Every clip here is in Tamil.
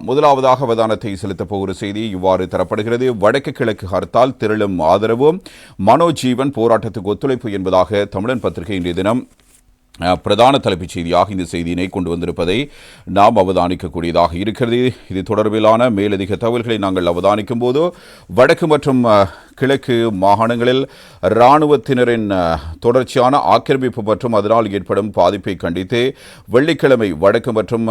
முதலாவதாக அவதானத்தை செலுத்தப் போகிற செய்தி இவ்வாறு தரப்படுகிறது. வடக்கு கிழக்கு ஹர்த்தால் திரளும் ஆதரவும். மனோஜீவன் போராட்டத்துக்கு ஒத்துழைப்பு என்பதாக தமிழன் பத்திரிகை இன்றைய தினம். பிரதான தலைப்புச் செய்தியாக இந்த செய்தியினை கொண்டு வந்திருப்பதை நாம் அவதானிக்கக்கூடியதாக இருக்கிறது. இது தொடர்பிலான மேலதிக தகவல்களை நாங்கள் அவதானிக்கும் போது வடக்கு மற்றும் கிழக்கு மாகாணங்களில் இராணுவத்தினரின் தொடர்ச்சியான ஆக்கிரமிப்பு மற்றும் அதனால் ஏற்படும் பாதிப்பை கண்டித்து வெள்ளிக்கிழமை வடக்கு மற்றும்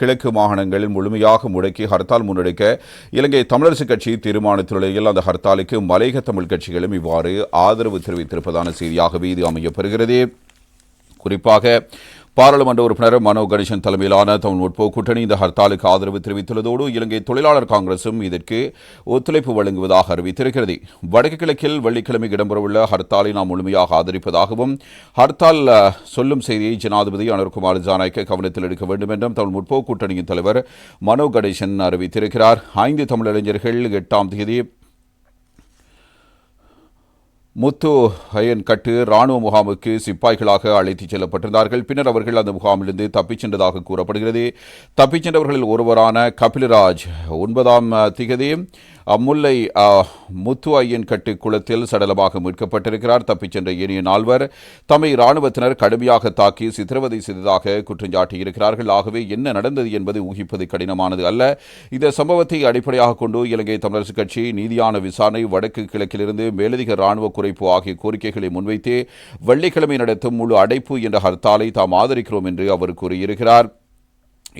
கிழக்கு மாகாணங்களில் முழுமையாக முடக்கி ஹர்த்தால் முன்னெடுக்க இலங்கை தமிழரசுக் கட்சி தீர்மானித்துள்ள அந்த ஹர்த்தாலுக்கு மலையக தமிழ் கட்சிகளும் இவ்வாறு ஆதரவு தெரிவித்திருப்பதான செய்தியாகவே இது அமையப்பெறுகிறது குறிப்பாக பாராளுமன்ற உறுப்பினர் மனோ கணேசன் தலைமையிலான தமிழ் முற்போக்கு கூட்டணி இந்த ஹர்த்தாலுக்கு ஆதரவு தெரிவித்துள்ளதோடு இலங்கை தொழிலாளர் காங்கிரசும் இதற்கு ஒத்துழைப்பு வழங்குவதாக அறிவித்திருக்கிறது. வடக்கு கிழக்கில் வெள்ளிக்கிழமை இடம்பெறவுள்ள ஹர்த்தாலை நாம் முழுமையாக ஆதரிப்பதாகவும் ஹர்த்தால் சொல்லும் செய்தியை ஜனாதிபதி அனுர்குமார் ஜானாய்க்கு கவனத்தில் எடுக்க வேண்டும் என்றும் தமிழ் முற்போக்கு கூட்டணியின் தலைவர் மனோ கணேசன் அறிவித்திருக்கிறார். ஐந்து தமிழறிஞர்கள் எட்டாம் தேதி முத்து அயன் கட்டு ராணுவ முகாமுக்கு சிப்பாய்களாக அழைத்துச் செல்லப்பட்டிருந்தார்கள். பின்னர் அவர்கள் அந்த முகாமிலிருந்து தப்பிச் சென்றதாக கூறப்படுகிறது. தப்பிச் சென்றவர்களில் ஒருவரான கபிலராஜ். ஒன்பதாம் திகதியும் திகதி. அம்முல்லை முத்து ஐயன் கட்டு குளத்தில் சடலமாக மீட்கப்பட்டிருக்கிறார். தப்பிச் சென்ற ஏனைய நால்வர் தம்மை இராணுவத்தினர் கடுமையாக தாக்கி சித்திரவதை செய்ததாக குற்றஞ்சாட்டியிருக்கிறார்கள் ஆகவே என்ன நடந்தது என்பது ஊகிப்பது கடினமானது அல்ல. இந்த சம்பவத்தை அடிப்படையாக கொண்டு இலங்கை தமிழரசுக் கட்சி நீதியான விசாரணை வடக்கு கிழக்கிலிருந்து மேலதிக ராணுவ குறைப்பு ஆகிய கோரிக்கைகளை முன்வைத்து வெள்ளிக்கிழமை நடத்தும் முழு அடைப்பு என்ற ஹர்த்தாலை தாம் ஆதரிக்கிறோம் என்று அவர் கூறியிருக்கிறார்.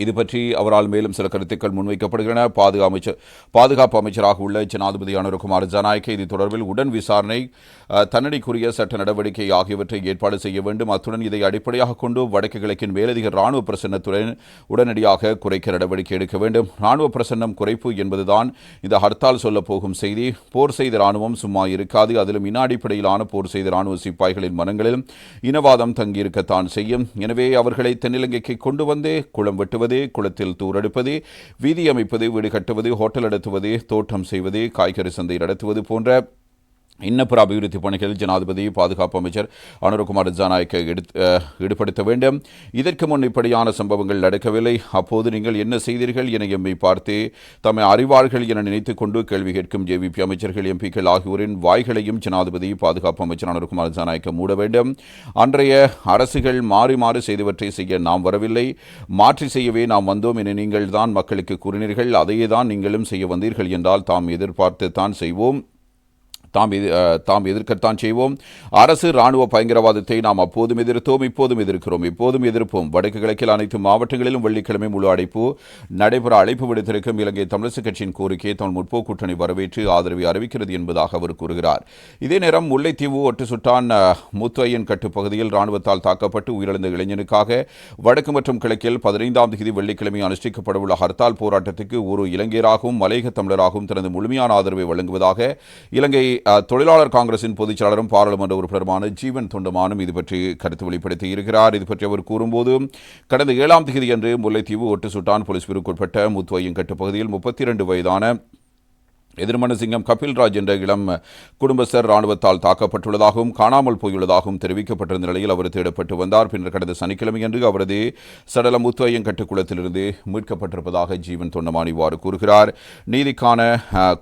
இது பற்றி அவரால் மேலும் சில கருத்துக்கள் முன்வைக்கப்படுகின்றன. பாதுகா அமைச்சர் பாதுகாப்பு அமைச்சராக உள்ள ஜனாதிபதி அனுரகுமார் ஜனாய்க்கு இது தொடர்பில் உடன் விசாரணை தன்னடிக்குரிய சட்ட நடவடிக்கை ஆகியவற்றை ஏற்பாடு செய்ய வேண்டும். அத்துடன் இதை அடிப்படையாக கொண்டு வடக்கு கிழக்கின் மேலதிக ராணுவ பிரசன்னத்துடன் உடனடியாக குறைக்க நடவடிக்கை எடுக்க வேண்டும். ராணுவ பிரசன்னம் குறைப்பு என்பதுதான் இந்த ஹர்த்தால் சொல்லப்போகும் செய்தி. போர் செய்த ராணுவம் சும்மா இருக்காது. அதிலும் இன அடிப்படையிலான போர் செய்த ராணுவ சிப்பாய்களின் மனங்களிலும் இனவாதம் தங்கியிருக்கத்தான் செய்யும். எனவே அவர்களை தென்னிலங்கைக்கு கொண்டு வந்தே குளம் வெட்டுவது குளத்தில் தூரெடுப்பது வீதி அமைப்பது வீடு கட்டுவது ஹோட்டல் நடத்துவது தோட்டம் செய்வது காய்கறி சந்தை நடத்துவது போன்ற இன்னப்புற அபிவிருத்தி பணிகள் ஜனாதிபதி பாதுகாப்பு அமைச்சர் அனுரகுமார் ஜனநாயக்க எடுத்து ஈடுபடுத்த வேண்டும். இதற்கு முன் இப்படியான சம்பவங்கள் நடக்கவில்லை. அப்போது நீங்கள் என்ன செய்தீர்கள் என எம்மை பார்த்து தம்மை அறிவார்கள் என நினைத்துக் கொண்டு கேள்வி கேட்கும் ஜேவிபி அமைச்சர்கள் எம்பிக்கள் ஆகியோரின் வாய்களையும் ஜனாதிபதி பாதுகாப்பு அமைச்சர் அனுரகுமார் ஜனநாயக்க மூட வேண்டும். அன்றைய அரசுகள் மாறி மாறி செய்தவற்றை செய்ய நாம் வரவில்லை. மாற்றி செய்யவே நாம் வந்தோம் என நீங்கள் தான் மக்களுக்கு கூறினீர்கள். அதையே தான் நீங்களும் செய்ய வந்தீர்கள் என்றால் தாம் எதிர்பார்த்து தான் செய்வோம். தாம் தாம் எதிர்க்கத்தான் செய்வோம். அரசு ராணுவ பயங்கரவாதத்தை நாம் அப்போதும் எதிர்த்தோம் இப்போதும் எதிர்க்கிறோம். இப்போதும் எதிர்ப்போம். வடக்கு கிழக்கில் அனைத்து மாவட்டங்களிலும் வெள்ளிக்கிழமை முழு அடைப்பு நடைபெற அழைப்பு விடுத்திருக்கும் இலங்கை தமிழரசுக் கட்சியின் கோரிக்கையை தமிழ் முற்போக்கு கூட்டணி வரவேற்று ஆதரவை அறிவிக்கிறது என்பதாக அவர் கூறுகிறார். இதே நேரம் முல்லைத்தீவு ஒட்டு சுட்டான் முத்தையன் கட்டு பகுதியில் ராணுவத்தால் தாக்கப்பட்டு உயிரிழந்த இளைஞனுக்காக வடக்கு மற்றும் கிழக்கில் பதினைந்தாம் தேதி வெள்ளிக்கிழமை அனுஷ்டிக்கப்படவுள்ள ஹர்த்தால் போராட்டத்துக்கு ஒரு இலங்கையராகவும் மலையக தமிழராகவும் தனது முழுமையான ஆதரவை வழங்குவதாக இலங்கை தொழிலாளர் காங்கிரசின் பொதுச் செயலாளரும் பாராளுமன்ற உறுப்பினருமான ஜீவன் தொண்டமானும் இது பற்றி கருத்து வெளிப்படுத்தி இருக்கிறார். இது பற்றி அவர் கூறும்போது கடந்த ஏழாம் தேதியன்று முல்லைத்தீவு ஒட்டு சுட்டான் போலீஸ் பிரிவுக்குட்பட்ட முத்துவையங்கட்டு பகுதியில் முப்பத்தி இரண்டு வயதான எதிர்மனசிங்கம் கபில்ராஜ் என்ற இளம் குடும்பஸ்தர் ராணுவத்தால் தாக்கப்பட்டுள்ளதாகவும் காணாமல் போயுள்ளதாகவும் தெரிவிக்கப்பட்டிருந்த நிலையில் அவர் தேடப்பட்டு வந்தார். பின்னர் கடந்த சனிக்கிழமையன்று அவரது சடலம் முத்துவையங்கட்டு குளத்திலிருந்து மீட்கப்பட்டிருப்பதாக ஜீவன் தொண்டமான் இவ்வாறு கூறுகிறார். நீதிக்கான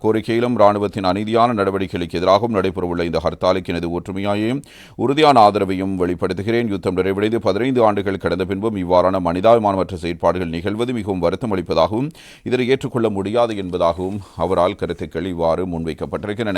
கோரிக்கையிலும் ராணுவத்தின் அநீதியான நடவடிக்கைகளுக்கு எதிராகவும் நடைபெறவுள்ள இந்த ஹர்த்தாலுக்கு எனது ஒற்றுமையாயும் உறுதியான ஆதரவையும் வெளிப்படுத்துகிறேன். யுத்தம் நிறைவடைந்து பதினைந்து ஆண்டுகள் கடந்த பின்பும் இவ்வாறான மனிதாபிமானமற்ற செயற்பாடுகள் நிகழ்வது மிகவும் வருத்தம் அளிப்பதாகவும் இதனை ஏற்றுக்கொள்ள முடியாது என்பதாகவும் அவரால் கருத்து கருத்துக்கள் இவ்வாறு முன்வைக்கப்பட்டிருக்கின்றன.